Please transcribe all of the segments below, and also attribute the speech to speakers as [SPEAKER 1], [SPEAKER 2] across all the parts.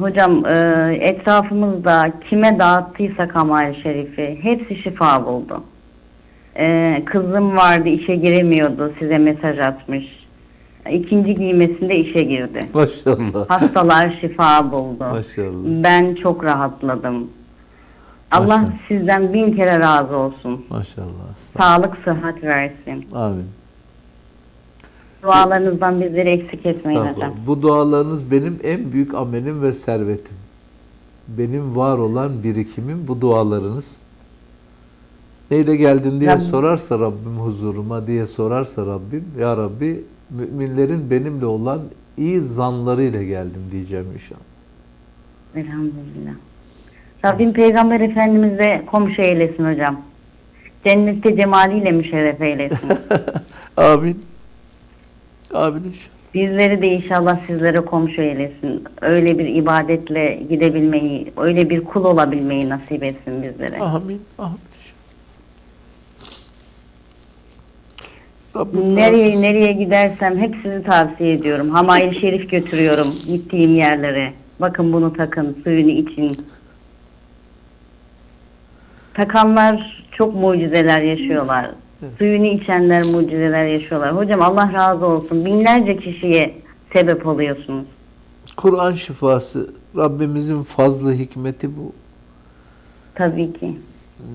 [SPEAKER 1] Hocam e, etrafımızda kime dağıttıysa Kamal Şerif'i hepsi şifa buldu. E, kızım vardı işe giremiyordu size mesaj atmış. İkinci giymesinde işe girdi.
[SPEAKER 2] Maşallah.
[SPEAKER 1] Hastalar şifa buldu.
[SPEAKER 2] Maşallah.
[SPEAKER 1] Ben çok rahatladım. Allah
[SPEAKER 2] Maşallah.
[SPEAKER 1] sizden bin kere razı olsun.
[SPEAKER 2] Maşallah.
[SPEAKER 1] Sağlık, sıhhat versin.
[SPEAKER 2] Amin.
[SPEAKER 1] Dualarınızdan bizleri eksik etmeyin hocam.
[SPEAKER 2] Bu dualarınız benim en büyük amenim ve servetim. Benim var olan birikimim bu dualarınız. Neyle geldin diye
[SPEAKER 1] Ya-
[SPEAKER 2] sorarsa Rabbim huzuruma diye sorarsa Rabbim Ya Rabbi müminlerin benimle olan iyi zanlarıyla geldim diyeceğim inşallah.
[SPEAKER 1] Elhamdülillah. Rabbim Peygamber Efendimiz'e komşu eylesin hocam. Cennette cemaliyle müşerref eylesin.
[SPEAKER 2] Amin. Amin.
[SPEAKER 1] Bizleri de inşallah sizlere komşu eylesin. Öyle bir ibadetle gidebilmeyi, öyle bir kul olabilmeyi nasip etsin bizlere.
[SPEAKER 2] Amin. Amin. Rabbim
[SPEAKER 1] Nereye nereye gidersem hepsini tavsiye ediyorum. Hamayil Şerif götürüyorum gittiğim yerlere. Bakın bunu takın, suyunu için. Takanlar çok mucizeler yaşıyorlar. Suyunu içenler mucizeler yaşıyorlar. Hocam Allah razı olsun. Binlerce kişiye sebep oluyorsunuz.
[SPEAKER 2] Kur'an şifası Rabbimizin fazlı hikmeti bu.
[SPEAKER 1] Tabii ki.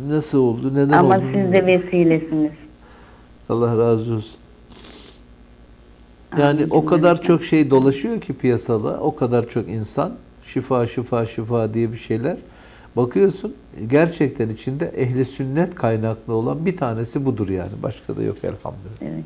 [SPEAKER 2] Nasıl oldu? Neden
[SPEAKER 1] Ama
[SPEAKER 2] oldu?
[SPEAKER 1] siz de vesilesiniz.
[SPEAKER 2] Allah razı olsun. Yani o kadar çok şey dolaşıyor ki piyasada, o kadar çok insan şifa şifa şifa diye bir şeyler. Bakıyorsun gerçekten içinde ehli sünnet kaynaklı olan bir tanesi budur yani. Başka da yok elhamdülillah.
[SPEAKER 1] Evet.